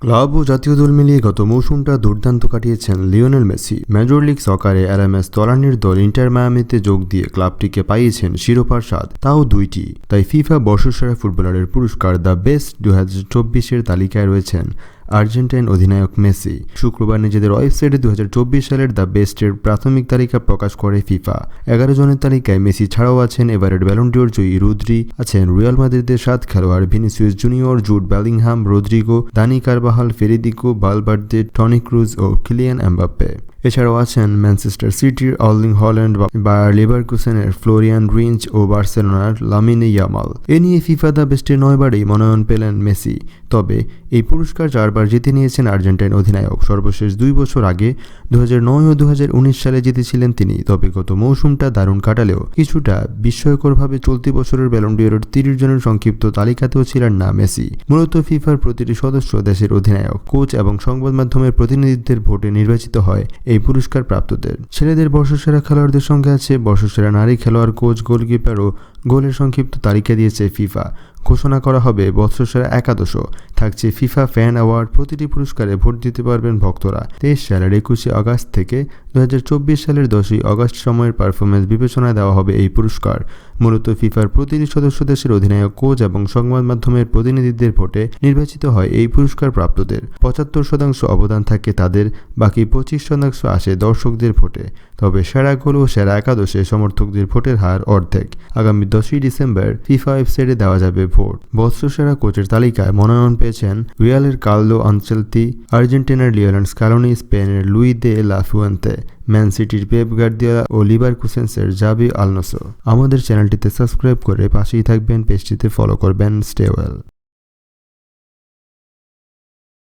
Club ও জাতীয় দল মিলিয়ে গত মৌসুমটা দুর্দান্ত কাটিয়েছেন লিওনেল মেসি। মেজর লিগ সকারে এলএমএস তলানির দল ইন্টার মায়ামিতে যোগ দিয়ে ক্লাবটিকে পাইয়েছেন শিরোপার স্বাদ, তাও দুইটি। তাই ফিফা বর্ষসেরা ফুটবলারের পুরস্কার দ্য বেস্ট দু হাজার চব্বিশের তালিকায় রয়েছেন আর্জেন্টাইন অধিনায়ক মেসি শুক্রবার নিজেদের ওয়েবসাইটে দু হাজার চব্বিশ সালের দ্য বেস্টের প্রাথমিক তালিকা প্রকাশ করে ফিফা। এগারো জনের তালিকায় মেসি ছাড়াও আছেন এবারের ব্যালন্ডিওর জয়ী রুদ্রি, আছেন রিয়াল মাদ্রিদের সাত খেলোয়াড় Vinicius Junior Jude Bellingham Rodrygo, Dani Carvajal Federico বালবার্দে, Toni Kroos ও কিলিয়ান এমবাপ্পে। এছাড়াও আছেন ম্যানচেস্টার সিটির অর্লিং হল্যান্ড বা লিভারকুসেনের ফ্লোরিয়ান রিঞ্চ ও বার্সেলোনার লামিনে ইয়ামাল। এ নিয়ে ফিফা দ্য বেস্টে নয়বারই মনোনয়ন পেলেন মেসি। তবে এই পুরস্কার চারবার জিতে নিয়েছেন আর্জেন্টাইন অধিনায়ক। সর্বশেষ দুই বছর আগে দুহাজার নয় ও দুহাজার উনিশ সালে জিতেছিলেন তিনি। তবে গত মৌসুমটা দারুণ কাটালেও কিছুটা বিস্ময়করভাবে চলতি বছরের ব্যালন্ডিয়রের তিরিশ জনের সংক্ষিপ্ত তালিকাতেও ছিলেন না মেসি। মূলত ফিফার প্রতিটি সদস্য দেশের অধিনায়ক, কোচ এবং সংবাদ মাধ্যমের প্রতিনিধিদের ভোটে নির্বাচিত হয়। এই পুরস্কার প্রাপ্তদের ছেলেদের বর্ষসেরা খেলোয়াড়দের সঙ্গে আছে বর্ষসেরা নারী খেলোয়াড়, কোচ, গোলকিপার ও গোলের সংক্ষিপ্ত তালিকা দিয়েছে ফিফা। ঘোষণা করা হবে বৎসসেরা একাদশও। থাকছে ফিফা ফ্যান অ্যাওয়ার্ড। প্রতিটি পুরস্কারে ভোট দিতে পারবেন ভক্তরা। তেইশ সালের একুশে আগস্ট থেকে দু হাজার চব্বিশ সালের দশই আগস্ট সময়ের পারফরমেন্স বিবেচনায় দেওয়া হবে এই পুরস্কার। মূলত ফিফার প্রতিটি সদস্য দেশের অধিনায়ক, কোচ এবং সংবাদ মাধ্যমের প্রতিনিধিদের ভোটে নির্বাচিত হয় এই পুরস্কার প্রাপ্তদের। পঁচাত্তর শতাংশ অবদান থাকে তাদের, বাকি পঁচিশ শতাংশ আসে দর্শকদের ভোটে। তবে সেরা গোল ও সেরা একাদশে সমর্থকদের ভোটের হার অর্ধেক। আগামী দশই ডিসেম্বর ফিফা ওয়েবসাইটে দেওয়া যাবে ভোট। বৎসসেরা কোচের তালিকায় মনোনয়ন পেয়েছেন রিয়ালের কার্লো আঞ্চলতি আর্জেন্টিনার লিওনার স্কালোনি, স্পেনের Luis de la Fuente Man সিটির পেপ গার্দিওলা ও লিভার কুসেন্সের জাবি আলনোসো। আমাদের চ্যানেলটিতে সাবস্ক্রাইব করে পাশেই থাকবেন, পেজটিতে ফলো করবেন, স্টে ওয়েল।